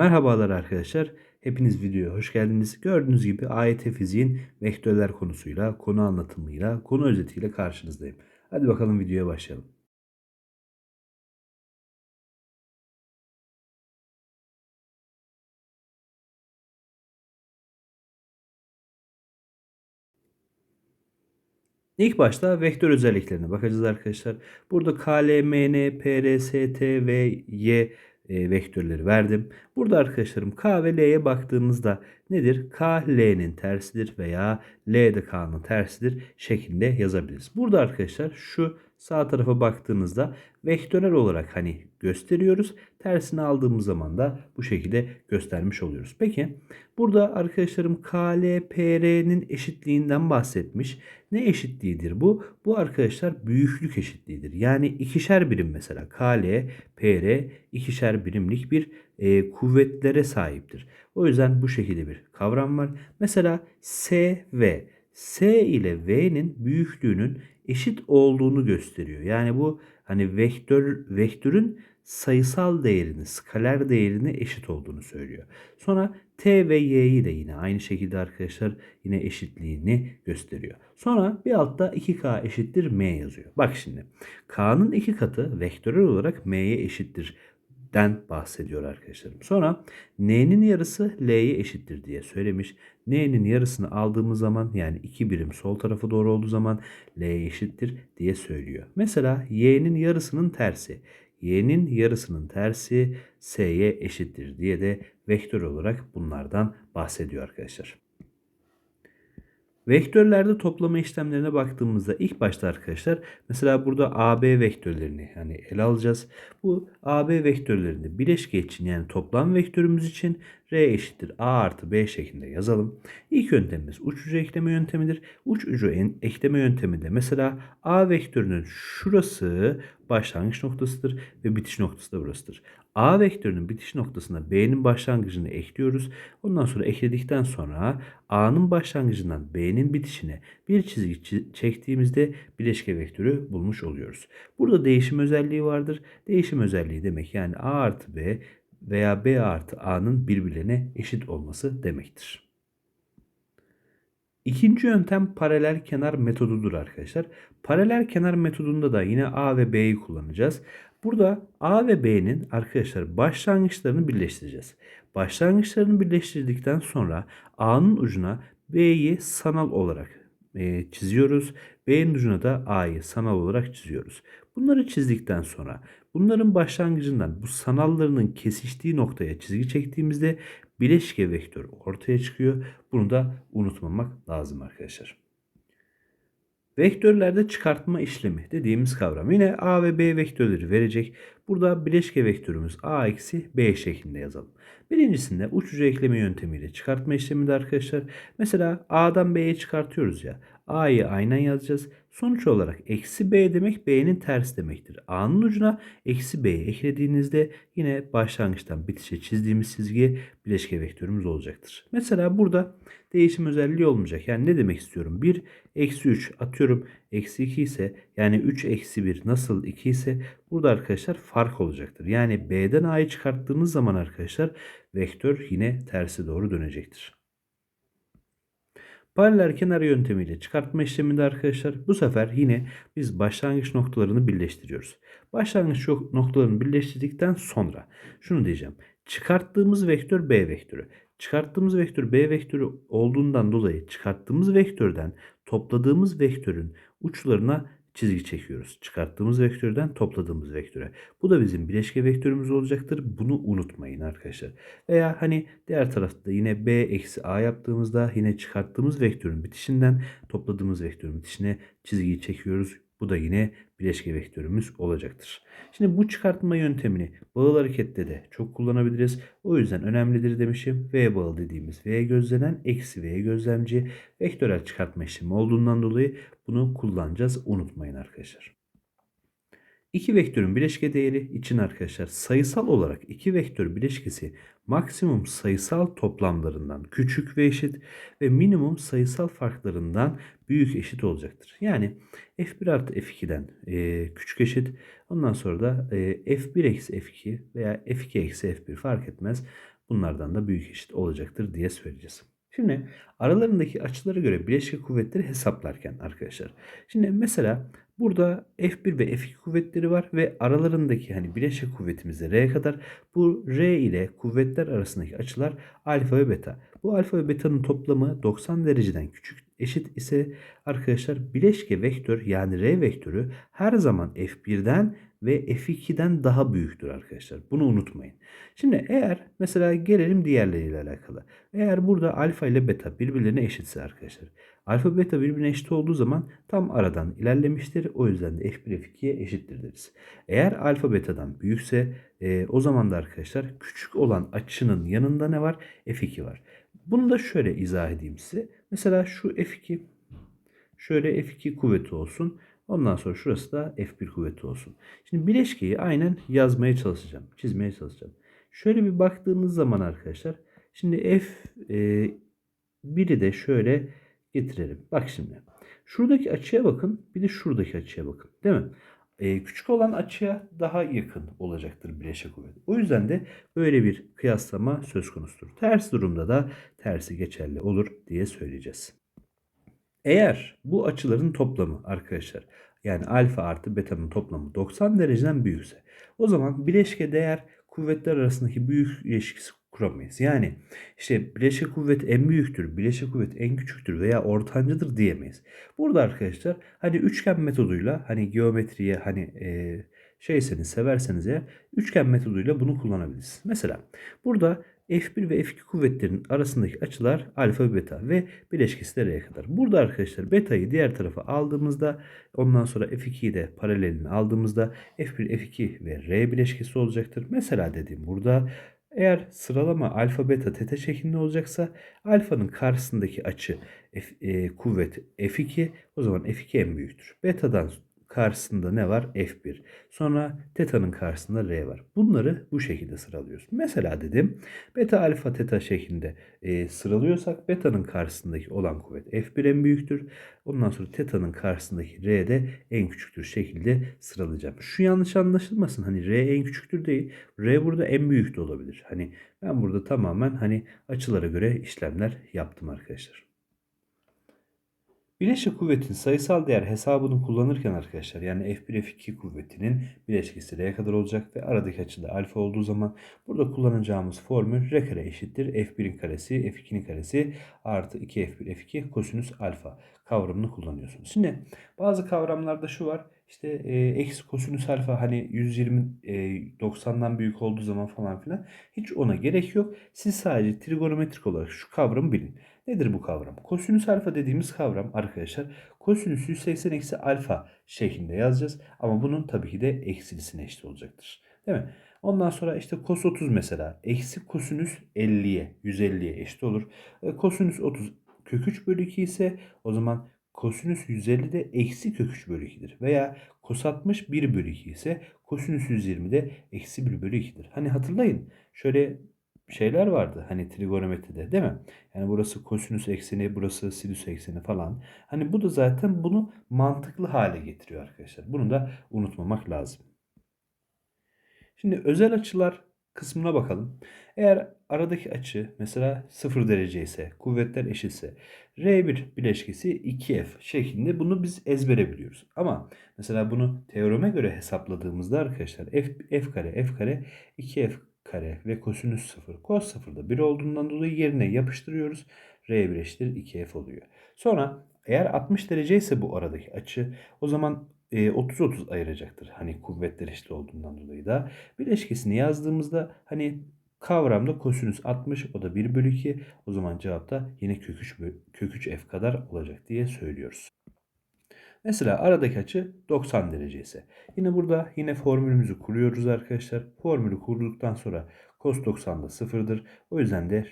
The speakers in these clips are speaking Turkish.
Merhabalar arkadaşlar. Hepiniz videoya hoş geldiniz. Gördüğünüz gibi AYT fiziğin vektörler konusuyla, konu anlatımıyla, konu özetiyle karşınızdayım. Hadi bakalım videoya başlayalım. İlk başta vektör özelliklerine bakacağız arkadaşlar. Burada K, L, M, N, P, R, S, T, V, Y e, vektörleri verdim. Burada arkadaşlarım K ve L'ye baktığımızda nedir? K L'nin tersidir veya L de K'nın tersidir şeklinde yazabiliriz. Burada arkadaşlar şu sağ tarafa baktığınızda vektörel olarak hani gösteriyoruz. Tersini aldığımız zaman da bu şekilde göstermiş oluyoruz. Peki burada arkadaşlarım K, L, P, R'nin eşitliğinden bahsetmiş. Ne eşitliğidir bu? Bu arkadaşlar büyüklük eşitliğidir. Yani ikişer birim mesela K, L, P, R ikişer birimlik bir e, kuvvetlere sahiptir. O yüzden bu şekilde bir kavram var. Mesela S ve S ile V'nin büyüklüğünün eşit olduğunu gösteriyor. Yani bu hani vektör vektörün sayısal değerini, skaler değerini eşit olduğunu söylüyor. Sonra T ve Y'yi de yine aynı şekilde arkadaşlar yine eşitliğini gösteriyor. Sonra bir altta 2K eşittir M yazıyor. Bak şimdi K'nın iki katı vektörel olarak M'ye eşittir den bahsediyor arkadaşlarım. Sonra n'nin yarısı l'ye eşittir diye söylemiş. n'nin yarısını aldığımız zaman yani iki birim sol tarafa doğru olduğu zaman l'ye eşittir diye söylüyor. Mesela y'nin yarısının tersi. y'nin yarısının tersi s'ye eşittir diye de vektör olarak bunlardan bahsediyor arkadaşlar. Vektörlerde toplama işlemlerine baktığımızda ilk başta arkadaşlar mesela burada AB vektörlerini yani ele alacağız. Bu AB vektörlerini bileşke için yani toplam vektörümüz için R eşittir A artı B şeklinde yazalım. İlk yöntemimiz uç ucu ekleme yöntemidir. Uç ucu ekleme yönteminde mesela A vektörünün şurası başlangıç noktasıdır ve bitiş noktası da burasıdır. A vektörünün bitiş noktasına B'nin başlangıcını ekliyoruz. Ondan sonra ekledikten sonra A'nın başlangıcından B'nin bitişine bir çizgi çektiğimizde bileşke vektörü bulmuş oluyoruz. Burada değişim özelliği vardır. Değişim özelliği demek yani A artı B veya B artı A'nın birbirlerine eşit olması demektir. İkinci yöntem paralel kenar metodudur arkadaşlar. Paralel kenar metodunda da yine A ve B'yi kullanacağız. Burada A ve B'nin arkadaşlar başlangıçlarını birleştireceğiz. Başlangıçlarını birleştirdikten sonra A'nın ucuna B'yi sanal olarak e, çiziyoruz. B'nin ucuna da A'yı sanal olarak çiziyoruz. Bunları çizdikten sonra bunların başlangıcından bu sanallarının kesiştiği noktaya çizgi çektiğimizde bileşke vektör ortaya çıkıyor. Bunu da unutmamak lazım arkadaşlar. Vektörlerde çıkartma işlemi dediğimiz kavram. Yine A ve B vektörleri verecek. Burada bileşke vektörümüz A eksi B şeklinde yazalım. Birincisinde uç ucu ekleme yöntemiyle çıkartma işleminde arkadaşlar. Mesela A'dan B'ye çıkartıyoruz ya. A'yı aynen yazacağız. Sonuç olarak eksi B demek B'nin tersi demektir. A'nın ucuna eksi B'yi eklediğinizde yine başlangıçtan bitişe çizdiğimiz çizgi bileşke vektörümüz olacaktır. Mesela burada değişim özelliği olmayacak. Yani ne demek istiyorum? 1 eksi 3 atıyorum eksi 2 ise yani 3 eksi 1 nasıl 2 ise burada arkadaşlar fark olacaktır. Yani B'den A'yı çıkarttığımız zaman arkadaşlar vektör yine tersi doğru dönecektir. Paralel kenar yöntemiyle çıkartma işleminde arkadaşlar bu sefer yine biz başlangıç noktalarını birleştiriyoruz. Başlangıç noktalarını birleştirdikten sonra şunu diyeceğim. Çıkarttığımız vektör B vektörü. Çıkarttığımız vektör B vektörü olduğundan dolayı çıkarttığımız vektörden topladığımız vektörün uçlarına çizgi çekiyoruz. Çıkarttığımız vektörden topladığımız vektöre. Bu da bizim bileşke vektörümüz olacaktır. Bunu unutmayın arkadaşlar. Veya hani diğer tarafta yine b eksi a yaptığımızda yine çıkarttığımız vektörün bitişinden topladığımız vektörün bitişine çizgiyi çekiyoruz. Bu da yine bileşke vektörümüz olacaktır. Şimdi bu çıkartma yöntemini bağıl harekette de çok kullanabiliriz. O yüzden önemlidir demişim. V bağıl dediğimiz V gözlenen eksi V gözlemci vektörel çıkartma işlemi olduğundan dolayı bunu kullanacağız. Unutmayın arkadaşlar. İki vektörün bileşke değeri için arkadaşlar sayısal olarak iki vektör bileşkesi maksimum sayısal toplamlarından küçük ve eşit ve minimum sayısal farklarından büyük eşit olacaktır. Yani f1 artı f2'den e, küçük eşit ondan sonra da e, f1 eksi f2 veya f2 eksi f1 fark etmez bunlardan da büyük eşit olacaktır diye söyleyeceğiz. Şimdi aralarındaki açılara göre bileşke kuvvetleri hesaplarken arkadaşlar. Şimdi mesela burada F1 ve F2 kuvvetleri var ve aralarındaki hani bileşke kuvvetimiz de kadar. Bu R ile kuvvetler arasındaki açılar alfa ve beta. Bu alfa ve beta'nın toplamı 90 dereceden küçük eşit ise arkadaşlar bileşke vektör yani R vektörü her zaman F1'den ve F2'den daha büyüktür arkadaşlar. Bunu unutmayın. Şimdi eğer mesela gelelim diğerleriyle alakalı. Eğer burada alfa ile beta birbirlerine eşitse arkadaşlar. Alfa beta birbirine eşit olduğu zaman tam aradan ilerlemiştir. O yüzden de F1 F2'ye eşittir deriz. Eğer alfa betadan büyükse e, o zaman da arkadaşlar küçük olan açının yanında ne var? F2 var. Bunu da şöyle izah edeyim size. Mesela şu F2 şöyle F2 kuvveti olsun. Ondan sonra şurası da F1 kuvveti olsun. Şimdi bileşkeyi aynen yazmaya çalışacağım. Çizmeye çalışacağım. Şöyle bir baktığınız zaman arkadaşlar. Şimdi F e, biri de şöyle getirelim. Bak şimdi. Şuradaki açıya bakın. Bir de şuradaki açıya bakın. Değil mi? Ee, küçük olan açıya daha yakın olacaktır bileşik kuvvet. O yüzden de böyle bir kıyaslama söz konusudur. Ters durumda da tersi geçerli olur diye söyleyeceğiz. Eğer bu açıların toplamı arkadaşlar yani alfa artı beta'nın toplamı 90 dereceden büyükse o zaman bileşke değer kuvvetler arasındaki büyük ilişkisi kuramayız. Yani işte bileşik kuvvet en büyüktür, bileşik kuvvet en küçüktür veya ortancıdır diyemeyiz. Burada arkadaşlar hani üçgen metoduyla hani geometriye hani e, şeyseniz severseniz eğer üçgen metoduyla bunu kullanabilirsiniz. Mesela burada F1 ve F2 kuvvetlerin arasındaki açılar alfa beta ve bileşkesi de R'ye kadar. Burada arkadaşlar beta'yı diğer tarafa aldığımızda ondan sonra F2'yi de paralelini aldığımızda F1, F2 ve R bileşkesi olacaktır. Mesela dediğim burada eğer sıralama alfa beta teta şeklinde olacaksa alfanın karşısındaki açı F, e, kuvvet F2 o zaman F2 en büyüktür. Beta'dan karşısında ne var? F1. Sonra teta'nın karşısında R var. Bunları bu şekilde sıralıyoruz. Mesela dedim beta alfa teta şeklinde e, sıralıyorsak beta'nın karşısındaki olan kuvvet F1 en büyüktür. Ondan sonra teta'nın karşısındaki R de en küçüktür şekilde sıralayacağım. Şu yanlış anlaşılmasın. Hani R en küçüktür değil. R burada en büyük de olabilir. Hani ben burada tamamen hani açılara göre işlemler yaptım arkadaşlar. Bileşik kuvvetin sayısal değer hesabını kullanırken arkadaşlar yani F1 F2 kuvvetinin bileşkesi R'ye kadar olacak ve aradaki açıda alfa olduğu zaman burada kullanacağımız formül R kare eşittir F1'in karesi F2'nin karesi artı 2 F1 F2 kosinüs alfa kavramını kullanıyorsunuz. Şimdi bazı kavramlarda şu var işte e, eksi kosinüs alfa hani 120 e, 90'dan büyük olduğu zaman falan filan hiç ona gerek yok. Siz sadece trigonometrik olarak şu kavramı bilin. Nedir bu kavram? Kosinüs alfa dediğimiz kavram arkadaşlar kosinüs 180 eksi alfa şeklinde yazacağız. Ama bunun tabii ki de eksilisine eşit olacaktır. Değil mi? Ondan sonra işte kos 30 mesela eksi kosinüs 50'ye 150'ye eşit olur. E, kosinüs 30 kök 3 bölü 2 ise o zaman kosinüs 150 de eksi kök 3 bölü 2'dir. Veya kos 60 1 bölü 2 ise kosinüs 120 de eksi 1 bölü 2'dir. Hani hatırlayın şöyle şeyler vardı hani trigonometride değil mi? Yani burası kosinüs ekseni, burası sinüs ekseni falan. Hani bu da zaten bunu mantıklı hale getiriyor arkadaşlar. Bunu da unutmamak lazım. Şimdi özel açılar kısmına bakalım. Eğer aradaki açı mesela 0 derece ise, kuvvetler eşitse R1 bileşkesi 2F şeklinde bunu biz ezbere biliyoruz. Ama mesela bunu teoreme göre hesapladığımızda arkadaşlar F, F kare F kare 2F kare ve kosinüs 0. Kos 0 da 1 olduğundan dolayı yerine yapıştırıyoruz. R1 eşittir 2F oluyor. Sonra eğer 60 derece ise bu aradaki açı o zaman 30-30 e, ayıracaktır. Hani kuvvetler eşit olduğundan dolayı da. Bileşkesini yazdığımızda hani kavramda kosinüs 60 o da 1 bölü 2. O zaman cevap da yine kök 3, kök 3 f kadar olacak diye söylüyoruz. Mesela aradaki açı 90 derece ise. Yine burada yine formülümüzü kuruyoruz arkadaşlar. Formülü kurduktan sonra cos 90 da sıfırdır. O yüzden de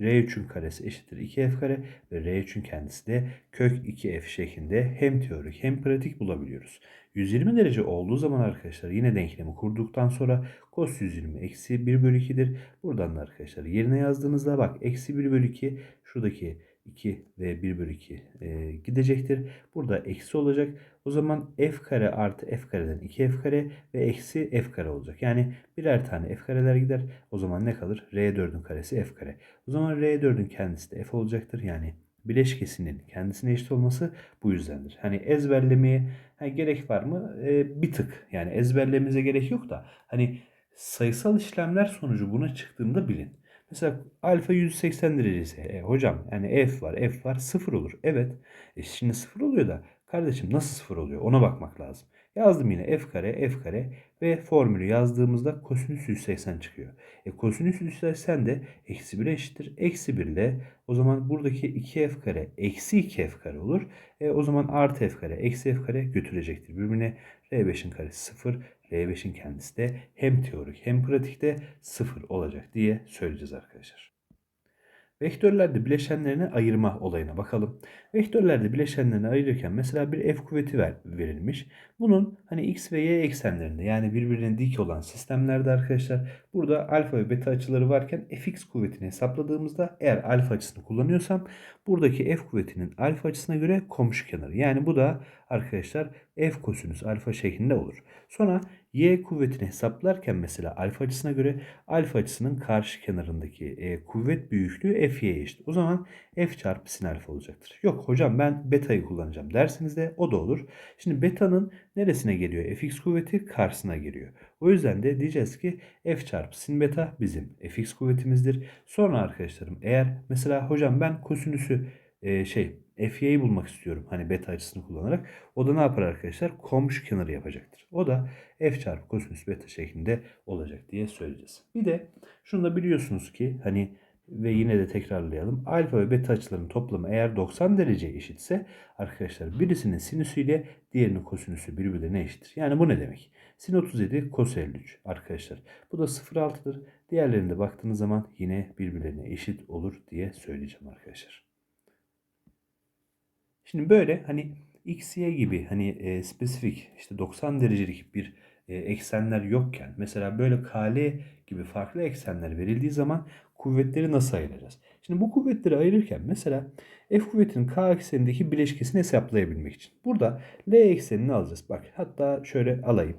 R3'ün karesi eşittir 2f kare ve R3'ün kendisi de kök 2f şeklinde hem teorik hem pratik bulabiliyoruz. 120 derece olduğu zaman arkadaşlar yine denklemi kurduktan sonra cos 120 eksi 1 bölü 2'dir. Buradan da arkadaşlar yerine yazdığınızda bak eksi 1 bölü 2 şuradaki 2 ve 1 bölü 2 e, gidecektir. Burada eksi olacak. O zaman f kare artı f kareden 2f kare ve eksi f kare olacak. Yani birer tane f kareler gider. O zaman ne kalır? R4'ün karesi f kare. O zaman R4'ün kendisi de f olacaktır. Yani bileşkesinin kendisine eşit olması bu yüzdendir. Hani ezberlemeye ha, gerek var mı? E, bir tık. Yani ezberlememize gerek yok da hani sayısal işlemler sonucu buna çıktığında bilin. Mesela alfa 180 derecesi. E, hocam yani f var f var sıfır olur. Evet. E, şimdi sıfır oluyor da kardeşim nasıl sıfır oluyor ona bakmak lazım. Yazdım yine f kare f kare ve formülü yazdığımızda kosinüs 180 çıkıyor. E kosinüs 180 de eksi 1'e eşittir. Eksi 1 ile o zaman buradaki 2f kare eksi 2f kare olur. E o zaman artı f kare eksi f kare götürecektir. Birbirine r5'in karesi 0 R5'in kendisi de hem teorik hem pratikte sıfır olacak diye söyleyeceğiz arkadaşlar. Vektörlerde bileşenlerini ayırma olayına bakalım. Vektörlerde bileşenlerini ayırırken mesela bir f kuvveti ver, verilmiş. Bunun hani x ve y eksenlerinde yani birbirine dik olan sistemlerde arkadaşlar burada alfa ve beta açıları varken fx kuvvetini hesapladığımızda eğer alfa açısını kullanıyorsam buradaki f kuvvetinin alfa açısına göre komşu kenarı. Yani bu da arkadaşlar f kosinüs alfa şeklinde olur. Sonra y kuvvetini hesaplarken mesela alfa açısına göre alfa açısının karşı kenarındaki e, kuvvet büyüklüğü fy'ye eşit. O zaman f çarpı sin alfa olacaktır. Yok hocam ben beta'yı kullanacağım derseniz de o da olur. Şimdi beta'nın neresine geliyor? fx kuvveti karşısına geliyor. O yüzden de diyeceğiz ki f çarpı sin beta bizim fx kuvvetimizdir. Sonra arkadaşlarım eğer mesela hocam ben kosinüsü e, şey fy'yi bulmak istiyorum. Hani beta açısını kullanarak. O da ne yapar arkadaşlar? Komşu kenarı yapacaktır. O da f çarpı kosinüs beta şeklinde olacak diye söyleyeceğiz. Bir de şunu da biliyorsunuz ki hani ve yine de tekrarlayalım. Alfa ve beta açılarının toplamı eğer 90 derece eşitse arkadaşlar birisinin sinüsü ile diğerinin kosinüsü birbirine eşittir. Yani bu ne demek? Sin 37 kos 53 arkadaşlar. Bu da 0,6'dır. Diğerlerinde baktığınız zaman yine birbirlerine eşit olur diye söyleyeceğim arkadaşlar. Şimdi böyle hani x, y gibi hani e, spesifik işte 90 derecelik bir e, eksenler yokken mesela böyle KL gibi farklı eksenler verildiği zaman kuvvetleri nasıl ayıracağız? Şimdi bu kuvvetleri ayırırken mesela F kuvvetinin K eksenindeki bileşkesini hesaplayabilmek için. Burada L eksenini alacağız. Bak hatta şöyle alayım.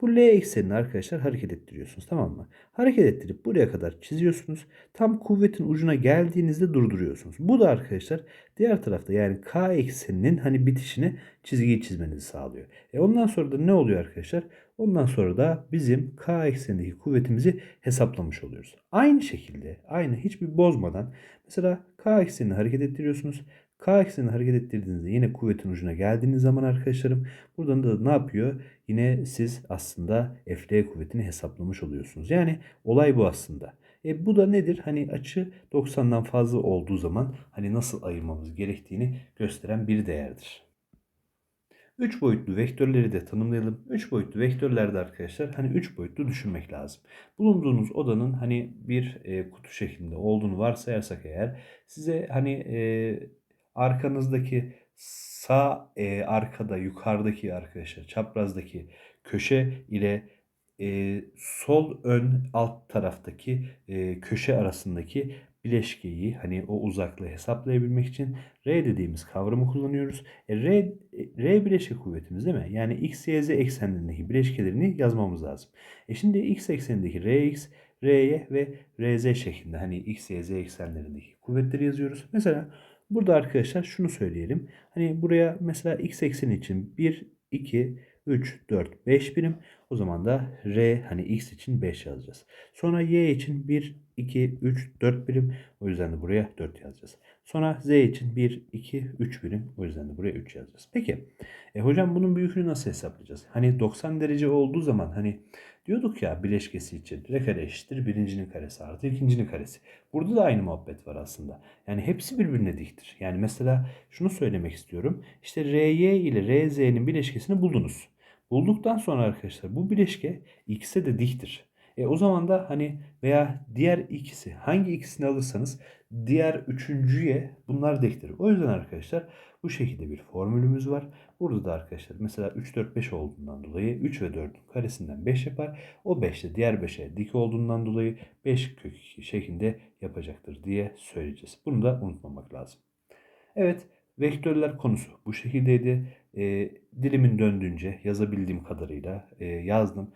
Bu L eksenini arkadaşlar hareket ettiriyorsunuz tamam mı? Hareket ettirip buraya kadar çiziyorsunuz. Tam kuvvetin ucuna geldiğinizde durduruyorsunuz. Bu da arkadaşlar diğer tarafta yani K ekseninin hani bitişini çizgiyi çizmenizi sağlıyor. E ondan sonra da ne oluyor arkadaşlar? Ondan sonra da bizim K eksenindeki kuvvetimizi hesaplamış oluyoruz. Aynı şekilde aynı hiçbir bozmadan mesela K eksenini hareket ettiriyorsunuz. K eksenini hareket ettirdiğinizde yine kuvvetin ucuna geldiğiniz zaman arkadaşlarım buradan da ne yapıyor? Yine siz aslında FL kuvvetini hesaplamış oluyorsunuz. Yani olay bu aslında. E bu da nedir? Hani açı 90'dan fazla olduğu zaman hani nasıl ayırmamız gerektiğini gösteren bir değerdir. 3 boyutlu vektörleri de tanımlayalım. 3 boyutlu vektörlerde arkadaşlar hani 3 boyutlu düşünmek lazım. Bulunduğunuz odanın hani bir e, kutu şeklinde olduğunu varsayarsak eğer size hani e, arkanızdaki sağ e, arkada yukarıdaki arkadaşlar çaprazdaki köşe ile e, sol ön alt taraftaki e, köşe arasındaki bileşkeyi hani o uzaklığı hesaplayabilmek için R dediğimiz kavramı kullanıyoruz. E, R, R bileşke kuvvetimiz değil mi? Yani X, Y, Z eksenlerindeki bileşkelerini yazmamız lazım. E şimdi X eksenindeki Rx, Ry ve Rz şeklinde hani X, Y, Z eksenlerindeki kuvvetleri yazıyoruz. Mesela burada arkadaşlar şunu söyleyelim. Hani buraya mesela X ekseni için 1, 2, 3, 4, 5 birim. O zaman da R hani X için 5 yazacağız. Sonra Y için 1, 2, 3, 4 birim. O yüzden de buraya 4 yazacağız. Sonra Z için 1, 2, 3 birim. O yüzden de buraya 3 yazacağız. Peki. E hocam bunun büyüklüğünü nasıl hesaplayacağız? Hani 90 derece olduğu zaman hani Diyorduk ya bileşkesi için r kare eşittir birincinin karesi artı ikincinin karesi. Burada da aynı muhabbet var aslında. Yani hepsi birbirine diktir. Yani mesela şunu söylemek istiyorum. İşte ry ile rz'nin bileşkesini buldunuz. Bulduktan sonra arkadaşlar bu bileşke x'e de diktir. E o zaman da hani veya diğer ikisi hangi ikisini alırsanız diğer üçüncüye bunlar diktir. O yüzden arkadaşlar bu şekilde bir formülümüz var. Burada da arkadaşlar mesela 3, 4, 5 olduğundan dolayı 3 ve 4'ün karesinden 5 yapar. O 5 de diğer 5'e dik olduğundan dolayı 5 kök 2 şeklinde yapacaktır diye söyleyeceğiz. Bunu da unutmamak lazım. Evet vektörler konusu bu şekildeydi. E, dilimin döndüğünce yazabildiğim kadarıyla e, yazdım.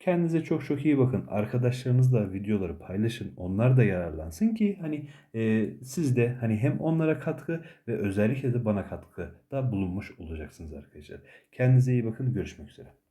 Kendinize çok çok iyi bakın. Arkadaşlarınızla videoları paylaşın. Onlar da yararlansın ki hani e, siz de hani hem onlara katkı ve özellikle de bana katkı da bulunmuş olacaksınız arkadaşlar. Kendinize iyi bakın. Görüşmek üzere.